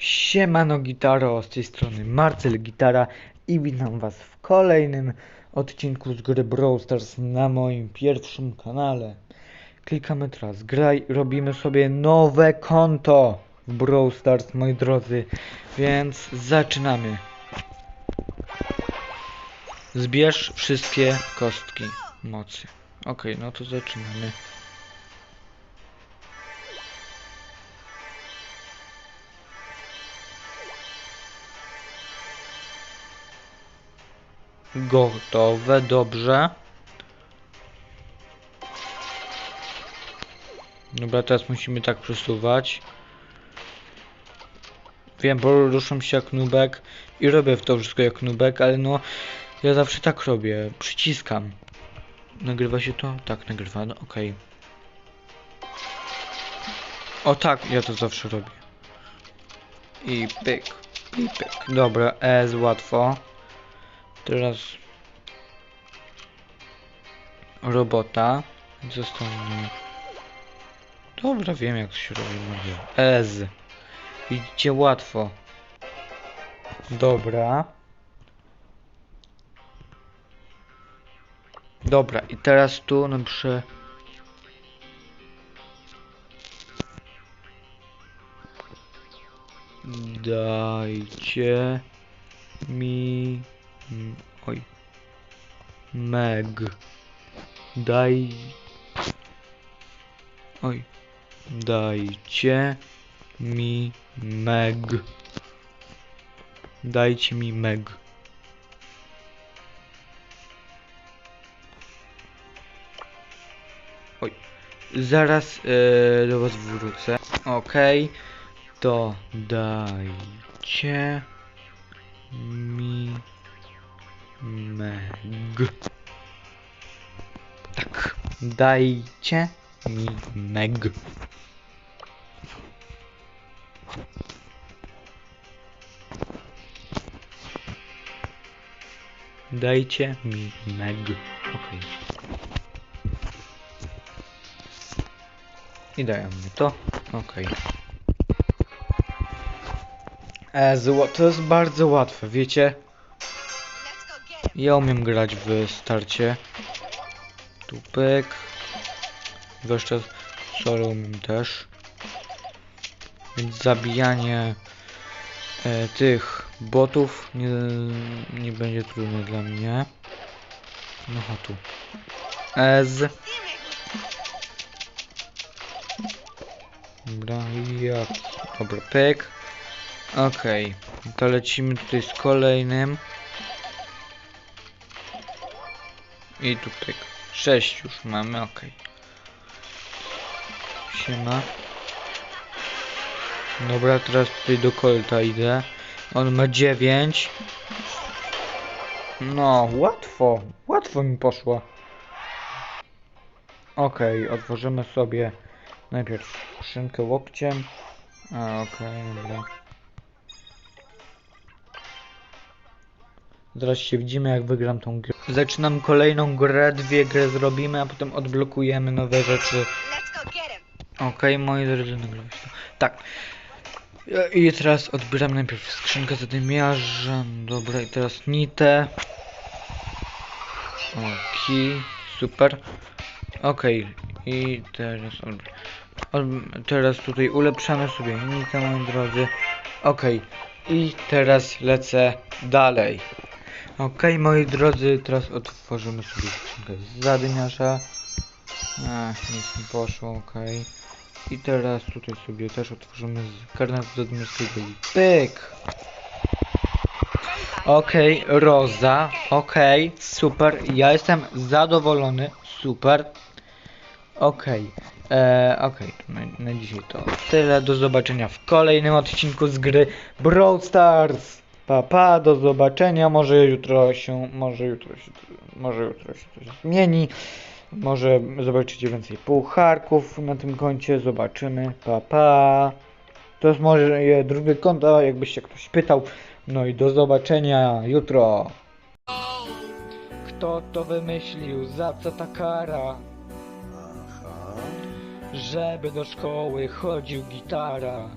Siemano Gitaro, z tej strony Marcel Gitara i witam was w kolejnym odcinku z gry Brawl Stars na moim pierwszym kanale. Klikamy teraz graj, robimy sobie nowe konto w Brawl Stars moi drodzy, więc zaczynamy. Zbierz wszystkie kostki mocy. Okej, no to zaczynamy. Gotowe, dobrze. Dobra, teraz musimy tak przesuwać. Wiem, bo ruszam się jak nubek i robię w to wszystko jak nubek, ale no ja zawsze tak robię, przyciskam. Nagrywa się to? Tak, nagrywa, no okej. O tak, ja to zawsze robię. I pyk, i pyk. Dobra, S łatwo. Teraz robota. Zostanie. Dobra, wiem jak się robi. Mówię. Ez. Idzie łatwo. Dobra. Dobra, i teraz tu napiszę. Dajcie mi. Mm, Oj. Meg. Daj. Oj. Dajcie mi meg. Dajcie mi meg. Oj. Zaraz e, do was wrócę. Okej. To dajcie mi meg. Tak. Dajcie mi meg. Dajcie mi meg. Okej. I dają mi to. Okej. E, zło- to jest bardzo łatwe, wiecie? Ja umiem grać w starcie. Tupek. Zwłaszcza solo umiem też. Więc zabijanie e, tych botów nie, nie będzie trudne dla mnie. No chodź tu. Ez. Dobra, jak. Dobra, pyk. Okej, to lecimy tutaj z kolejnym. I tu pyk. Sześć już mamy, okej. Siema. Dobra, teraz tutaj do Colta idę. On ma 9. No, łatwo. Łatwo mi poszło. Okej, otworzymy sobie najpierw skrzynkę łokciem. A, okej, dobra. Zaraz się widzimy, jak wygram tą grę. Zaczynam kolejną grę, dwie gry zrobimy, a potem odblokujemy nowe rzeczy. Okej, moi drodzy, nagrywa się to. Tak. I teraz odbieram najpierw skrzynkę zadymiarza. Dobra, i teraz nitę. Okej, super. Okej, i teraz od, teraz tutaj ulepszamy sobie nitę, moi drodzy. Okej, i teraz lecę dalej. Okej, moi drodzy, teraz otworzymy sobie skrzynkę zadymiarza. Ach, nic nie poszło, okej. I teraz tutaj sobie też otworzymy z karnetu zadymiarskiego i pyk! Okej, Roza, okej, super, ja jestem zadowolony, super. Okej, okay. okej, to na, na dzisiaj to tyle, do zobaczenia w kolejnym odcinku z gry Brawl Stars. Pa, pa, do zobaczenia, może jutro się, może jutro się, może jutro się coś zmieni. Może zobaczycie więcej pucharków na tym koncie, zobaczymy. Pa, pa. To jest moje drugie konto, jakby się ktoś pytał. No i do zobaczenia jutro. Kto to wymyślił? Za co ta kara? Żeby do szkoły chodził gitara.